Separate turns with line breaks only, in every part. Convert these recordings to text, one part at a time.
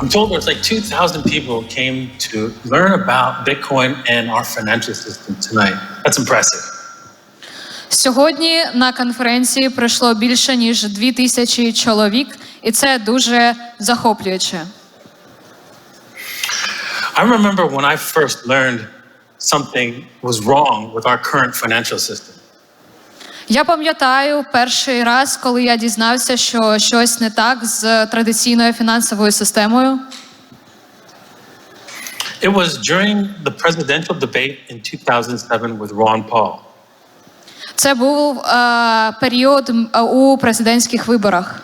I'm told there's like 2,000 people came to learn about Bitcoin and our financial system tonight. That's impressive.
Сьогодні на конференції прийшло більше ніж дві тисячі чоловік, і це дуже захоплююче.
I remember when I first learned something was wrong with our current financial system.
Я пам'ятаю перший раз, коли я дізнався, що щось не так з традиційною фінансовою системою.
It was during the presidential debate in 2007 with Ron Paul.
Це був е, період е, у президентських виборах.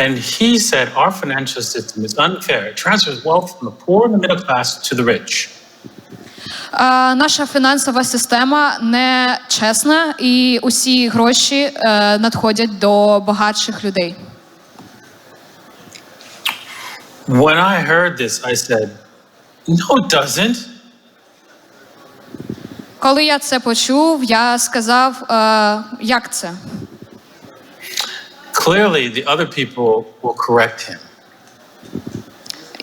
And he said our financial system is unfair. It transfers wealth from the poor and the middle class to the rich.
Наша фінансова система не чесна, і усі гроші е, надходять до багатших людей.
When I heard this, I said, No, it doesn't.
Коли я це почув, я сказав, е, як це?
Clearly, the other people will correct him.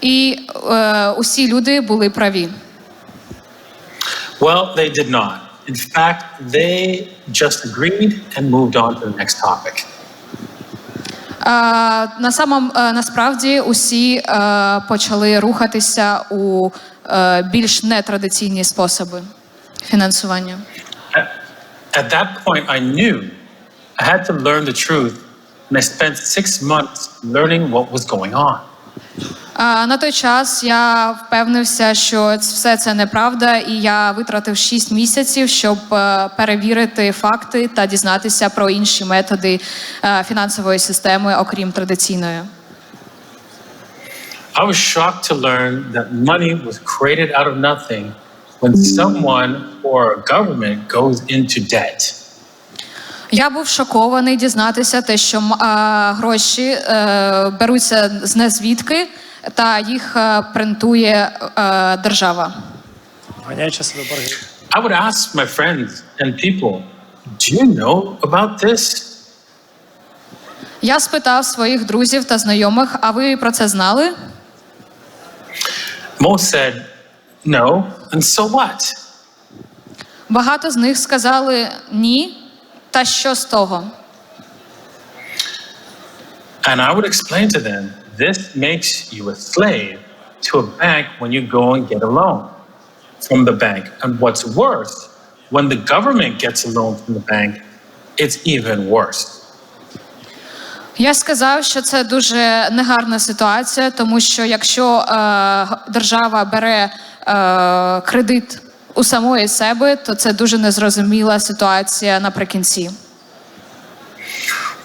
І е, усі люди були праві.
Well, they did not. In fact, they just agreed and moved on to the next topic.
Е, на самом е, насправді усі е, почали рухатися у е, більш нетрадиційні способи фінансування.
At, at that point, I knew I had to learn the truth, and I spent six months learning what was going on.
На той час я впевнився, що все це неправда, і я витратив 6 місяців, щоб е, перевірити факти та дізнатися про інші методи е, фінансової системи, окрім традиційної.
I was shocked to learn that money was created out of nothing when someone or a government goes into debt.
Я був шокований дізнатися те, що е, гроші е, беруться з незвідки, та їх е, принтує е, держава.
Ганяючи себе борги.
I would ask my friends and people, Do you know about this?
Я спитав своїх друзів та знайомих, а ви про це знали?
Most said, No, and so what?
Багато з них сказали ні. Та що з того?
And I would explain to them, This makes you a slave to a bank when you go and get a loan from the bank. And what's worse, when the government gets a loan from the bank, it's even worse.
Я сказав, що це дуже негарна ситуація, тому що якщо е, держава бере е, кредит у самої себе, то це дуже незрозуміла ситуація наприкінці.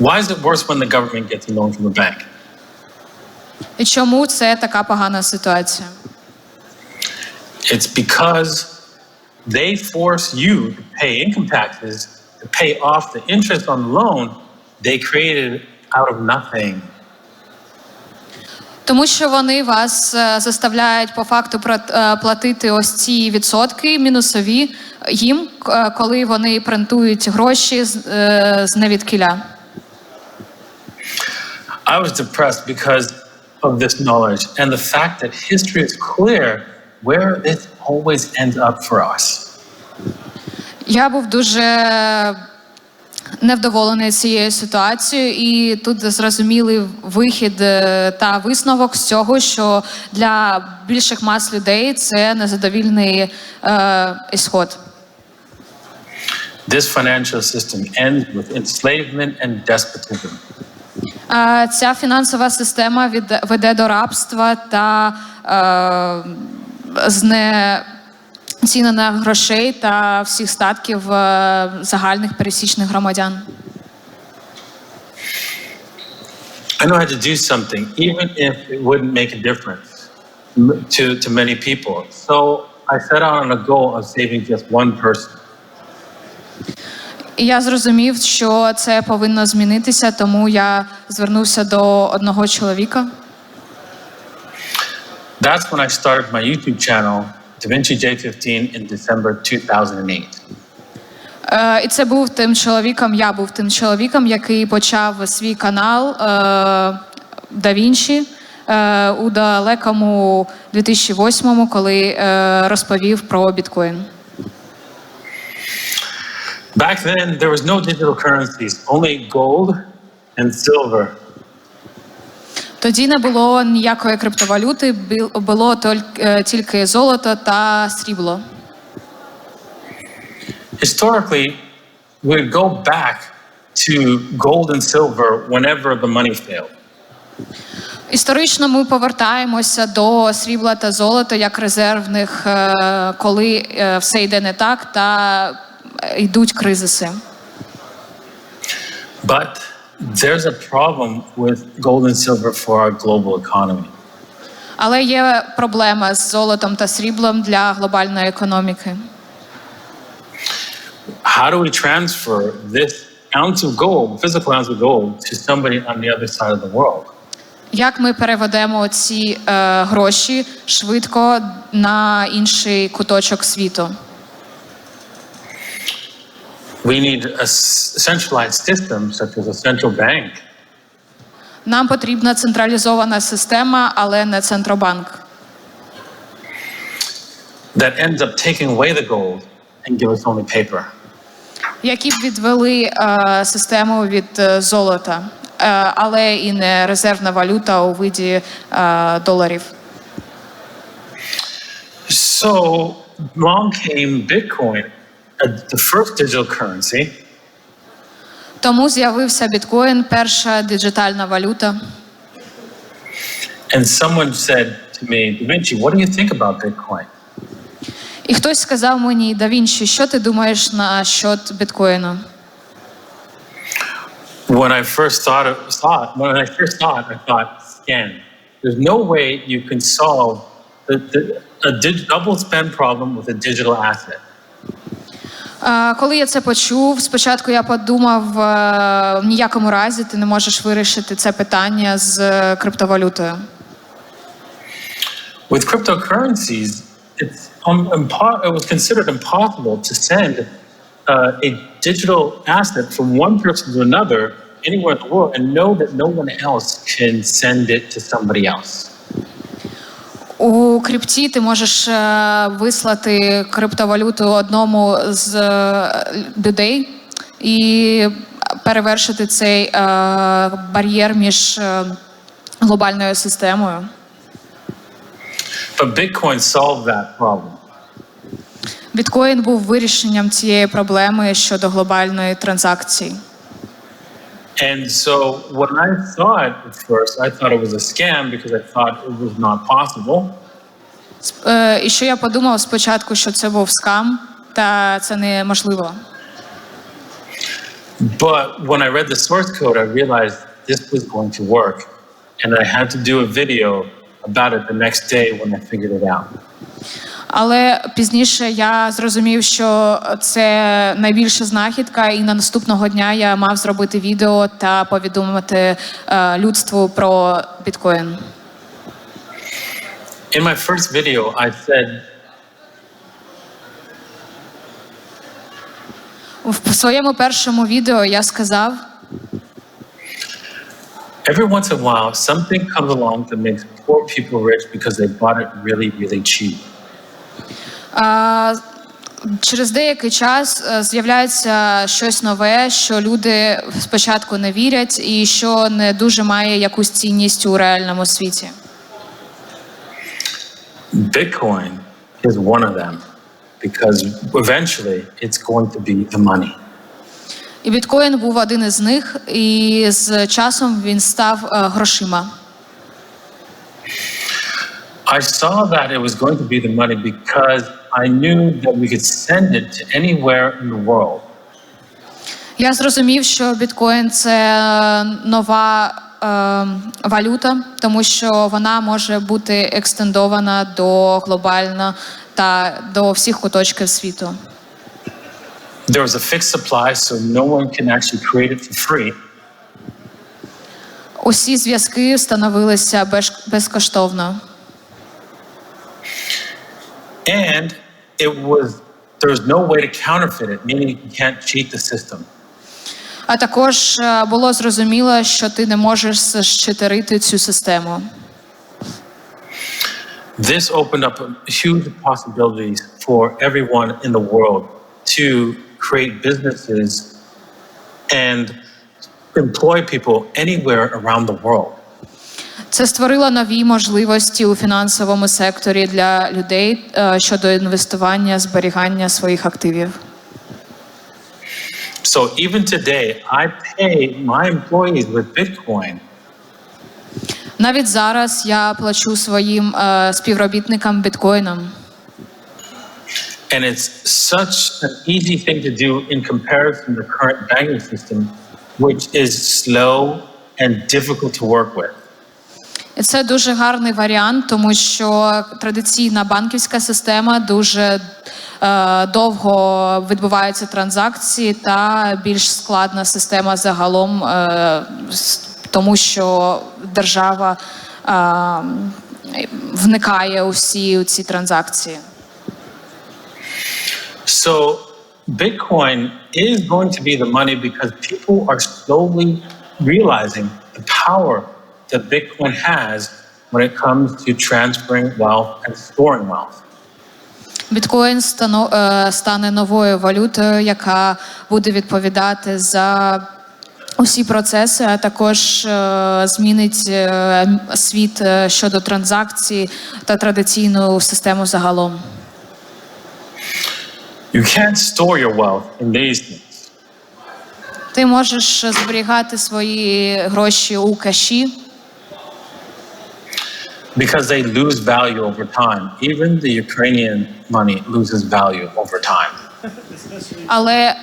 Why is it worse when the government gets a loan from the bank?
І чому це така погана ситуація?
It's because they force you to pay income taxes to pay off the interest on the loan they created out of nothing.
Тому що вони вас е, заставляють по факту е, платити ось ці відсотки мінусові їм, е, коли вони принтують гроші з, з невідкіля.
I was depressed because of this knowledge and the fact that history is clear where this always ends up for us.
Я був дуже невдоволений цією ситуацією, і тут зрозумілий вихід е, та висновок з цього, що для більших мас людей це незадовільний е, ісход.
This financial system ends with enslavement and despotism.
Е, Ця фінансова система від- веде до рабства та е, знецінення грошей та всіх статків е, загальних пересічних громадян.
I know had to do something, even if it wouldn't make a difference to, to many people. So I set out on a goal of saving just one person.
Я зрозумів, що це повинно змінитися, тому я звернувся до одного чоловіка.
That's when I started my YouTube channel, DaVinci J15, in December 2008.
Е, і це був тим чоловіком. Я був тим чоловіком, який почав свій канал е, Вінчі е, у далекому 2008-му, коли е, розповів про біткоін.
Back then, there was no digital currencies, only gold and silver.
Тоді не було ніякої криптовалюти, було е, тільки золото та срібло.
Historically, we'd go back to gold and silver whenever the money failed.
Історично ми повертаємося до срібла та золота як резервних, е, коли е, все йде не так та йдуть кризиси.
But there's a problem with gold and silver for our global economy.
Але є проблема з золотом та сріблом для глобальної економіки.
How do we transfer this ounce of gold, physical ounce of gold, to somebody on the other side of the world?
Як ми переведемо ці е, гроші швидко на інший куточок світу?
We need a s- centralized system, such as a central bank,
Нам потрібна централізована система, але не центробанк,
that ends up taking away the gold and give us only paper.
які б відвели е, систему від е, золота, е, але і не резервна валюта у виді е, доларів.
So along came Bitcoin, uh, the first digital currency,
Тому з'явився біткоін, перша диджитальна валюта.
and someone said to me, Da Vinci, what do you think about Bitcoin?
І хтось сказав мені, да Вінчі, що ти думаєш на щот біткоїну?
When I first thought of, saw it, when I first saw it, I thought, scam. There's no way you can solve the, the, a dig- double spend problem with a digital asset.
Е, Коли я це почув, спочатку я подумав, е, в ніякому разі ти не можеш вирішити це питання з е, криптовалютою.
With cryptocurrencies, it's um, it was considered impossible to send uh, a digital asset from one person to another anywhere in the world and know that no one else can send it to somebody else.
У крипті ти можеш е, вислати криптовалюту одному з е, людей і перевершити цей е, бар'єр між глобальною системою.
But Bitcoin solved that problem.
Біткоін був вирішенням цієї проблеми щодо глобальної транзакції.
And so when I saw it at first, I thought it was a scam because I thought it was not possible.
Сп- е, І що я подумав спочатку, що це був скам, та це неможливо.
But when I read the source code, I realized this was going to work. And I had to do a video about it the next day when I figured it out.
Але пізніше я зрозумів, що це найбільша знахідка, і на наступного дня я мав зробити відео та повідомити е, людству про біткоін.
In my first video, I said
В своєму першому відео я сказав,
every once in a while, something comes along that makes poor people rich because they bought it really, really cheap.
Через деякий час е, з'являється щось нове, що люди спочатку не вірять, і що не дуже має якусь цінність у реальному світі.
Bitcoin is one of them because eventually it's going to be the money.
І біткоін був один із них, і з часом він став е, грошима.
I saw that it was going to be the money because I knew that we could send it to anywhere in the world.
Я зрозумів, що біткоін це е, нова е, валюта, тому що вона може бути екстендована до глобально та до всіх куточків світу.
There was a fixed supply, so no one can actually create it for free.
Усі зв'язки встановилися безкоштовно.
And it was there was no way to counterfeit it, meaning you can't cheat the system.
А також е, було зрозуміло, що ти не можеш зчитерити цю систему.
This opened up huge possibilities for everyone in the world to create businesses and employ people anywhere around the world.
Це створило нові можливості у фінансовому секторі для людей е, щодо інвестування, зберігання своїх активів.
So even today, I pay my employees with Bitcoin
Навіть зараз я плачу своїм е, співробітникам біткоїном.
And it's such an easy thing to do in comparison to the current banking system, which is slow and difficult to work with.
Це дуже гарний варіант, тому що традиційна банківська система дуже е, довго відбуваються транзакції, та більш складна система загалом, е, тому що держава е, вникає у ці транзакції.
So Bitcoin is going to be the money because people are slowly realizing the power that Bitcoin has when it comes to transferring wealth and storing wealth.
Біткоін е, стане новою валютою, яка буде відповідати за усі процеси, а також е, змінить е, світ щодо транзакцій та традиційну систему загалом.
You can't store your wealth in things.
Ти можеш зберігати свої гроші у каші,
because they lose value over time. Even the Ukrainian money loses value over time.
але е,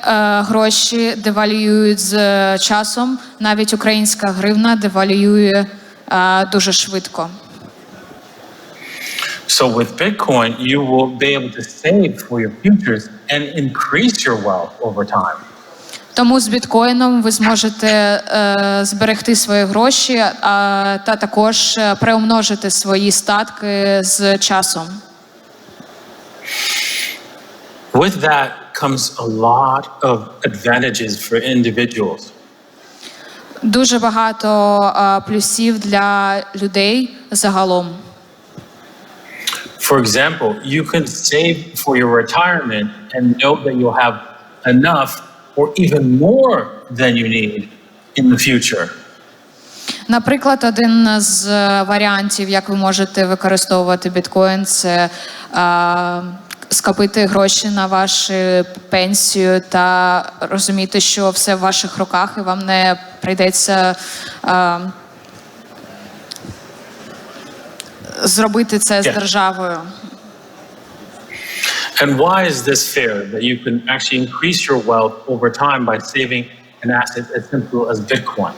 гроші девалюють з е, часом. Навіть українська гривна девалює е, дуже швидко.
So with Bitcoin, you will be able to save for your futures and increase your wealth over time.
Тому з біткоїном ви зможете е, зберегти свої гроші а, та також е, приумножити свої статки з часом.
With that comes a lot of advantages for individuals.
Дуже багато е, плюсів для людей загалом.
For example, you can save for your retirement and know that you'll have enough or even more than you need in the future.
Наприклад, один з е, варіантів, як ви можете використовувати біткоін, це е, скопити гроші на вашу пенсію та розуміти, що все в ваших руках, і вам не прийдеться е, зробити це з державою.
And why is this fair that you can actually increase your wealth over time by saving an asset as simple as Bitcoin?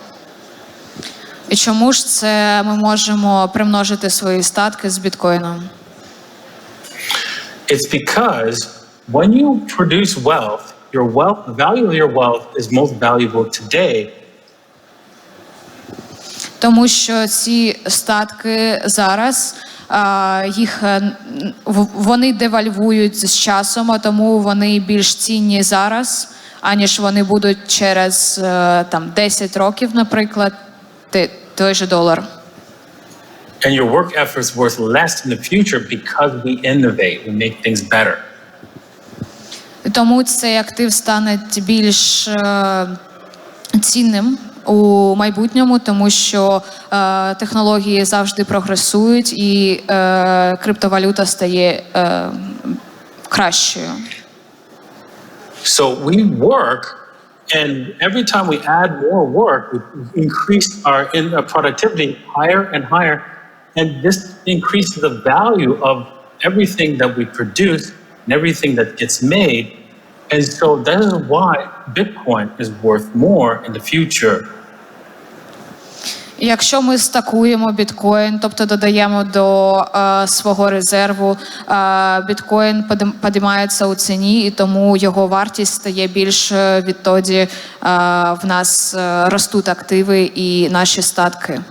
І чому ж це ми можемо примножити свої статки з біткоїном?
It's because when you produce wealth, your wealth, the value of your wealth is most valuable today
Тому що ці статки зараз їх е, вони девальвують з часом, а тому вони більш цінні зараз, аніж вони будуть через е, там 10 років, наприклад, той же долар.
and your work efforts worth less in the future because we innovate, we make things better.
Тому цей актив стане більш е, цінним у майбутньому, тому що е, технології завжди прогресують і е, криптовалюта стає е, кращою.
So we work, and every time we add more work, we increase our in our productivity higher and higher, and this increases the value of everything that we produce and everything that gets made. And so that is why Bitcoin is worth more in the future
Якщо ми стакуємо біткоін, тобто додаємо до е, свого резерву, е, біткоін підіймається у ціні, і тому його вартість стає більш е, відтоді е, в нас е, ростуть активи і наші статки.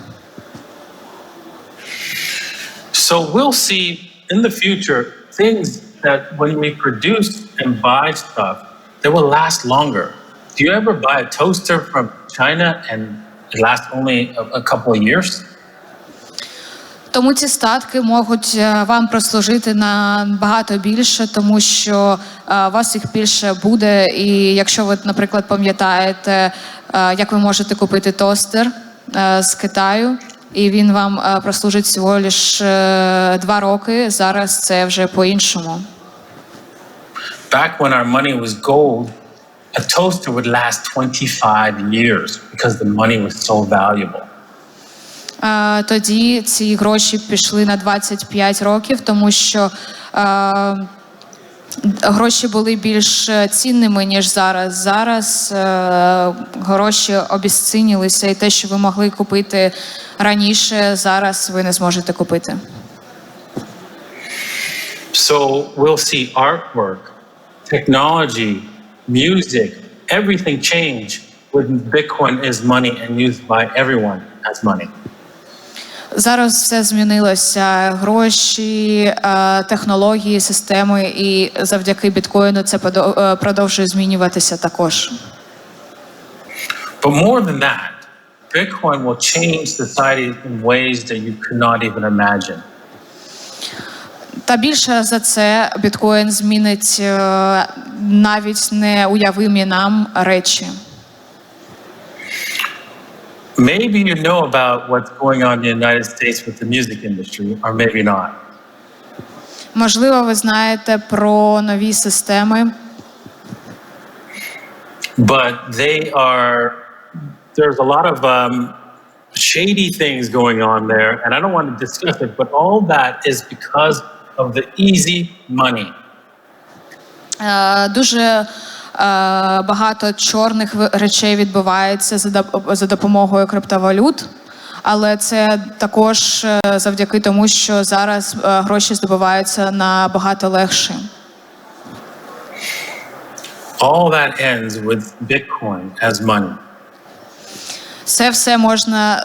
So we'll see in the future things that when we produce and buy stuff, they will last longer. Do you ever buy a toaster from China and it lasts only a, a couple of years?
Тому ці статки можуть е, вам прослужити на багато більше, тому що е, у вас їх більше буде. І якщо ви, наприклад, пам'ятаєте, е, як ви можете купити тостер е, з Китаю, і він вам е, прослужить всього лиш е, два роки. Зараз це вже по-іншому.
Back when our money was gold, a toaster would last 25 years because the money was so valuable.
Е, Тоді ці гроші пішли на 25 років, тому що е, гроші були більш цінними, ніж зараз. Зараз е, гроші обіцінилися, і те, що ви могли купити раніше, зараз ви не зможете купити.
So we'll see artwork, technology, music, everything change when Bitcoin is money and used by everyone as money.
Зараз все змінилося. Гроші, е, технології, системи, і завдяки біткоїну це подо- е, продовжує змінюватися також.
But more than that, Bitcoin will change society in ways that you could not even imagine.
Та більше за це біткоін змінить е, навіть неуявимі нам речі.
Maybe you know about what's going on in the United States with the music industry, or maybe not.
Можливо, ви знаєте про нові системи,
But they are, there's a lot of um, shady things going on there, and I don't want to discuss it, but all that is because of the easy money.
Е, Дуже е, багато чорних речей відбувається за допомогою криптовалют. Але це також е, завдяки тому, що зараз гроші здобуваються набагато легше.
All that ends with Bitcoin as money.
Це все можна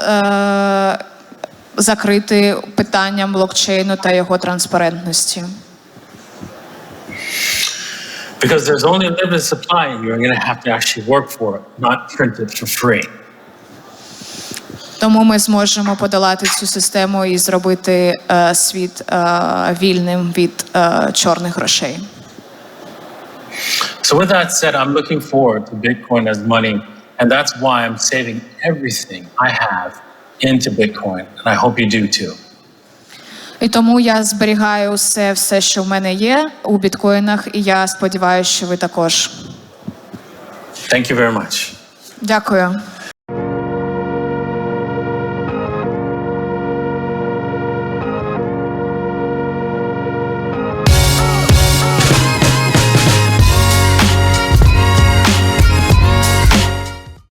закрити питанням блокчейну та його транспарентності.
Because there's only a limited supply, and you're going to have to actually work for it, not print it for free.
Тому ми зможемо подолати цю систему і зробити е, світ е, вільним від е, чорних грошей.
So, with that said, I'm looking forward to Bitcoin as money, and that's why I'm saving everything I have into Bitcoin, and I hope you do too.
І тому я зберігаю все, все, що в мене є у біткоїнах, і я сподіваюся, що ви також.
Thank you very much.
Дякую.